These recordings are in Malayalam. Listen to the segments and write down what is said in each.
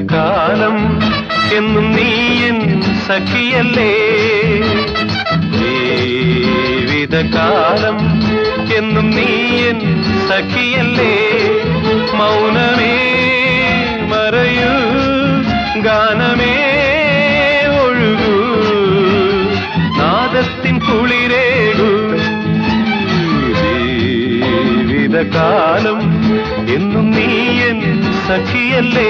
ജീവിതകാലം എന്നും നീയൻ സഖിയല്ലേ? ജീവിതകാലം എന്നും നീയൻ സഖിയല്ലേ? മൗനമേ മറയൂ ഗാനമേ ഒഴുകൂ. നാദത്തിൻ കുളിരേകൂ. ജീവിതകാലം എന്നും നീയൻ സഖിയല്ലേ?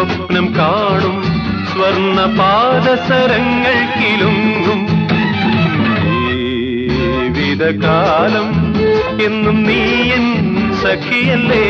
സ്വപ്നം കാണും. സ്വർണ പാദസരങ്ങൾ കിലുങ്ങും ജീവിതകാലം എന്നും നീയൻ സഖിയല്ലേ?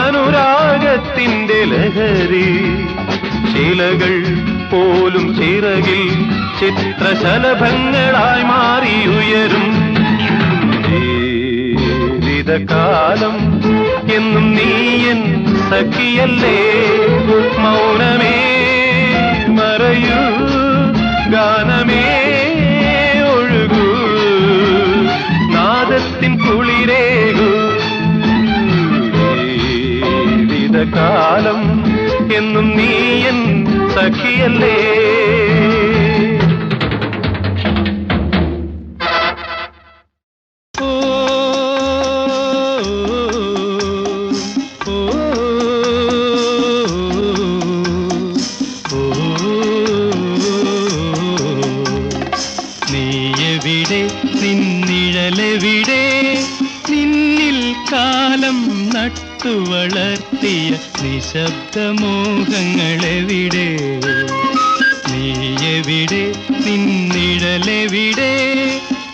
നിത്യമനുരാഗത്തിന്റെ ലഹരി. ശിലകൾ പോലും ചിറകിൽ ചിത്രശലഭങ്ങളായി മാറിയുയരും. ജീവിതകാലം എന്നും നീ എൻ സഖിയല്ലേ. മൗനമേ മറയൂ ഗാനമേ. ജീവിതകാലം എന്നും നീ എൻ സഖിയല്ലേ? നിശബ്ദമോഹങ്ങളെവിടെ? നീയെവിടെ? നിന്നിഴലെവിടെ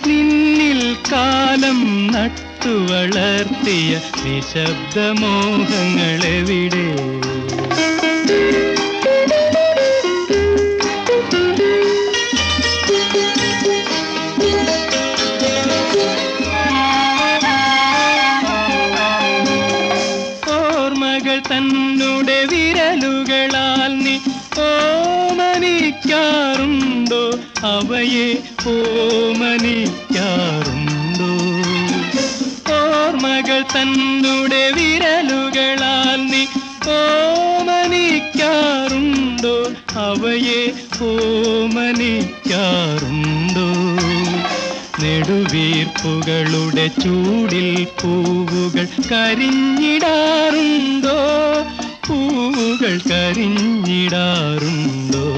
നിന്നിൽ കാലം നട്ടു വളർത്തിയ നിശബ്ദമോഹങ്ങളെവിടെ? തന്നുടെ വിരലുകളാൽ നീ ഓമനിക്കാറുണ്ടോ? അവയെ ഓമനിക്കാറുണ്ടോ? നെടുവീർപ്പുകളുടെ ചൂടിൽ പൂവുകൾ കരിഞ്ഞിടാറുണ്ടോ? പൂവുകൾ കരിഞ്ഞിടാറുണ്ടോ?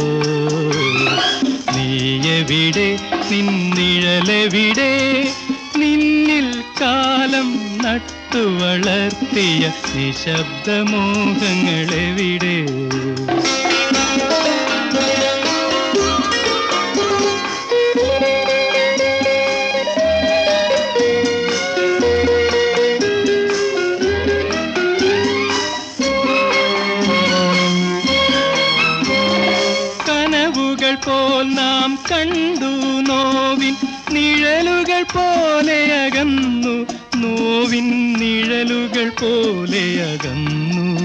നീയെവിടെ? നിന്നിഴലെവിടെ? നിന്നിൽ കാലം നട്ടു വളർത്തിയ നിശബ്ദമോഹങ്ങളെവിടെ? കനവുകൾ പോൽ നോവിൻ നിഴലുകൾ പോലെ അകന്നു നോവിൻ നിഴലുകൾ പോലെ അകന്നു.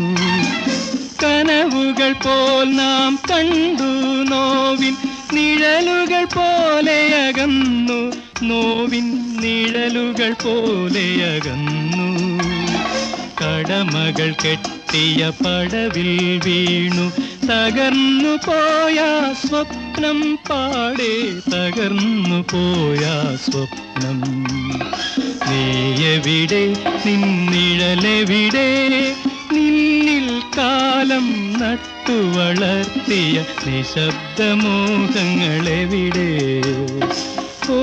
കനവുകൾ പോൽ നാം കണ്ടു നോവിൻ നിഴലുകൾ പോലെ അകന്നു. നോവിൻ നിഴലുകൾ പോലെ അകന്നു. കടമകൾ കെട്ടിയ പടവിൽ വീണു. തകർന്നു പോയ സ്വപ്നം പാടെ തകർന്നു പോയ സ്വപ്നം. നീയെവിടെ നിന്നിഴലെവിടെ? നിന്നിൽ കാലം നട്ടു വളർത്തിയ നിശബ്ദമോഹങ്ങളെവിടെ? ഓ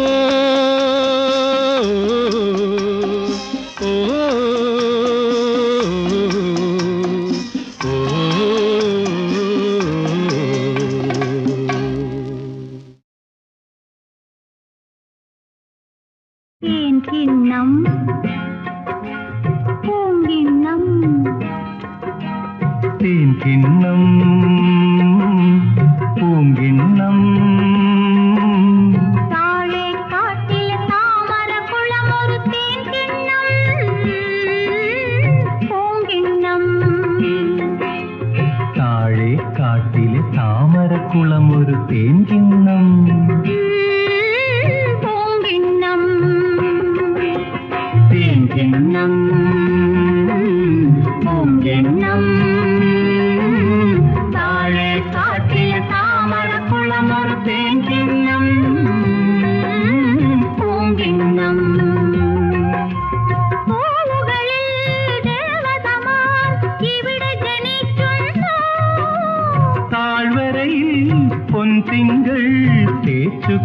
Martin. തേച്ചു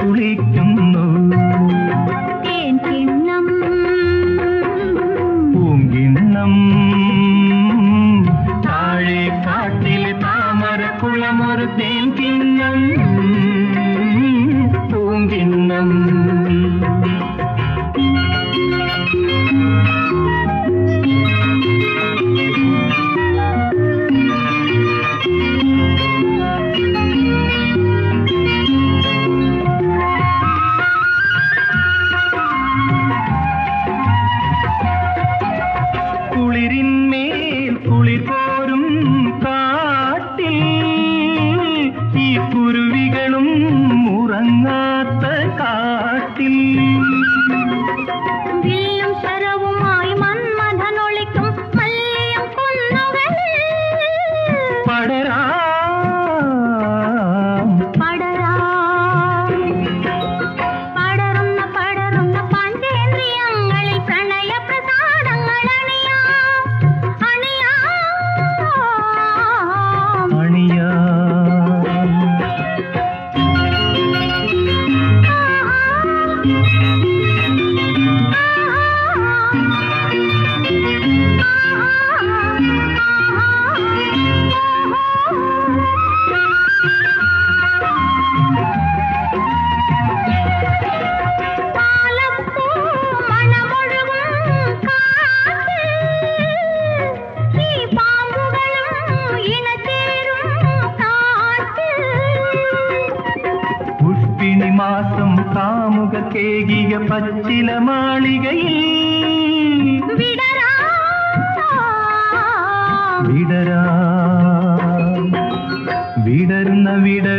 മാളികയിൽ വിടരാം. വിടരാ വിടരുന്ന വിടരുന്ന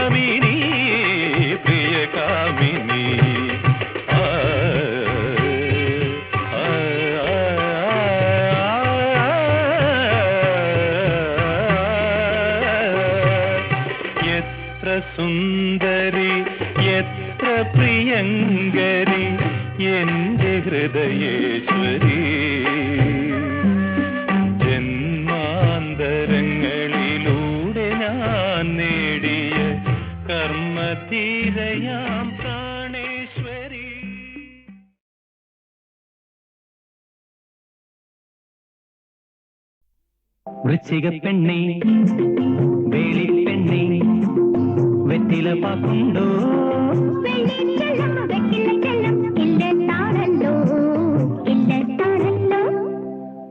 காமினி பிரிய காமினி. எத்த சுந்தரி எத்த பிரியங்கரி എൻ്റെ ഹൃദയേശ விருச்சிக பெண்ணே வேலி பெண்ணே வெற்றில பாக்குண்டோ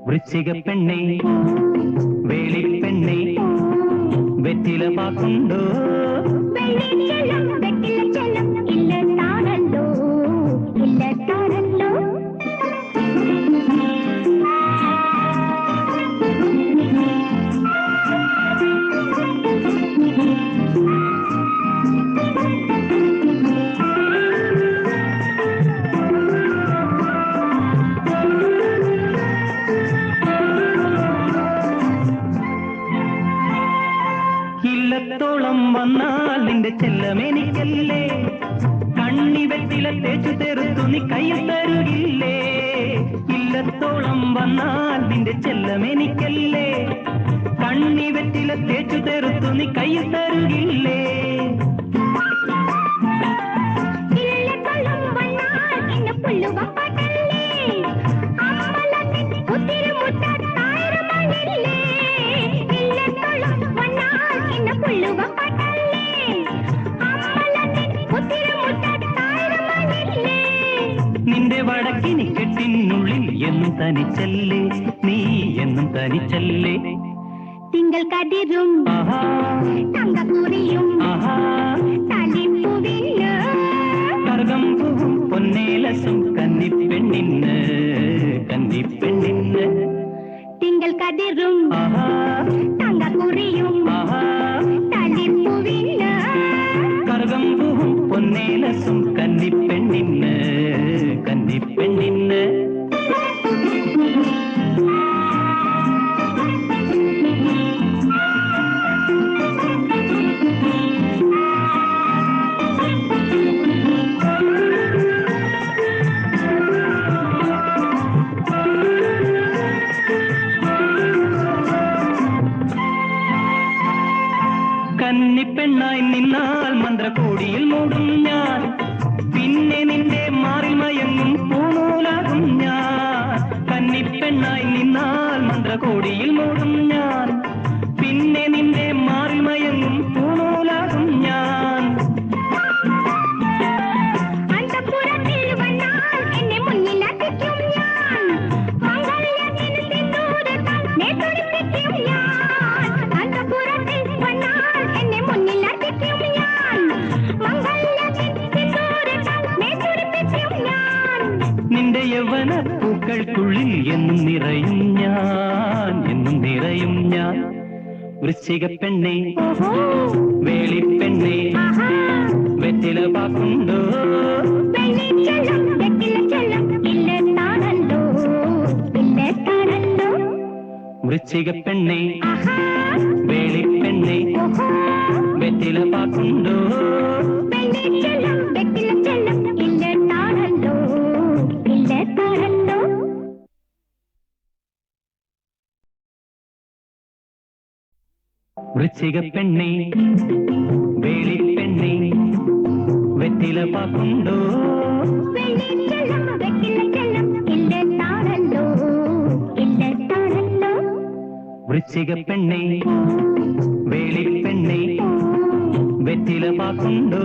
விருச்சிக பெண்ணே வேலி பெண்ணே வெற்றில பாக்குண்டோ തനിച്ചല്ലേ? നീ എന്നും തനിച്ചല്ലേ? തിങ്കൾ കതിരും തങ്കക്കുറിയും പൂവും പൊന്നേലസും കന്നിപ്പെണ്ണിന്ന് കന്നിപ്പെണ്ണിന്ന്. തിങ്കൾ കതിരും തങ്കക്കുറിയും തലിപ്പുവിന് പൂവും പൊന്നേലസും കന്നിപ്പെണ്ണിന്ന് സികപ്പെണ്ണേ വേളിപ്പെണ്ണേ വെറ്റില പാക്കുണ്ടോ വൃശ്ചിക പെണ്ണേ വേളിപ്പെണ്ണേ വെറ്റില പാക്കുണ്ടോ விருச்சிக பெண்ணே வேலி பெண்ணே வெத்தில பாக்குண்டோ விருச்சிக பெண்ணே வேலி பெண்ணே வெத்தில பாக்குண்டோ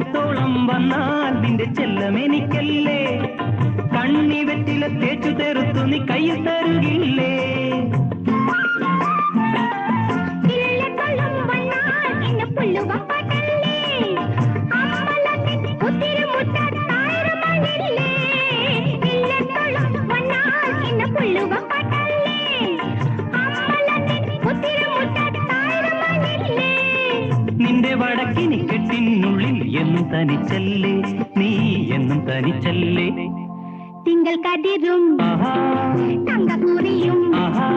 അടുത്തോളം വന്നാൽ നിന്റെ ചെല്ലമെനിക്കല്ലേ കണ്ണി വെറ്റില തേച്ചു തെറുത്തു നീ കയ്യിൽ തരുകില്ലേ. തനിച്ചല്ലേ? നീ എന്നും തനിച്ചല്ലേ? തിങ്കൾ കതിരും തങ്കക്കൂറിയും ആഹാ.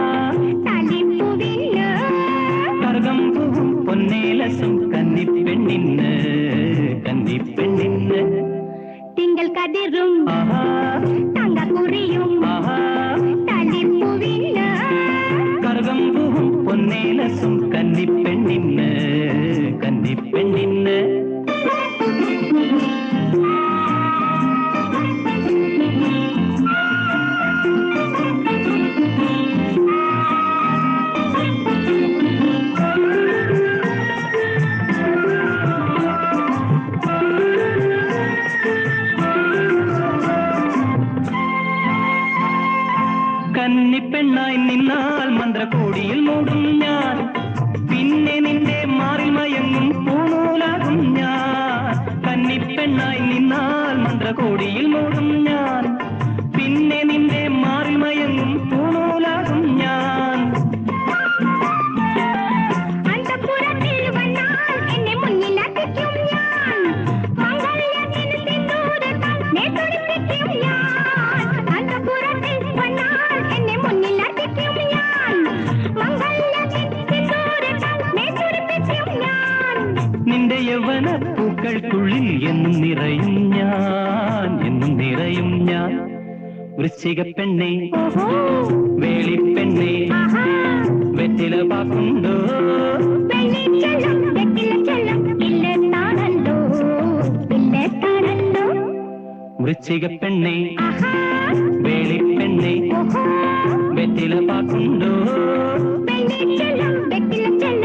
യവനപ്പൂക്കൾക്കുള്ളിൽ എന്നും നിറയും ഞാൻ എന്നും നിറയും ഞാൻ. വൃശ്ചിക പെണ്ണെ വേളിപ്പെണ്ണെ വെറ്റില പാക്കുണ്ടോ? വൃശ്ചിക പെണ്ണെ വേളിപ്പെണ്ണെ വെറ്റില പാക്കുണ്ടോ? വെറ്റില ചെല്ലം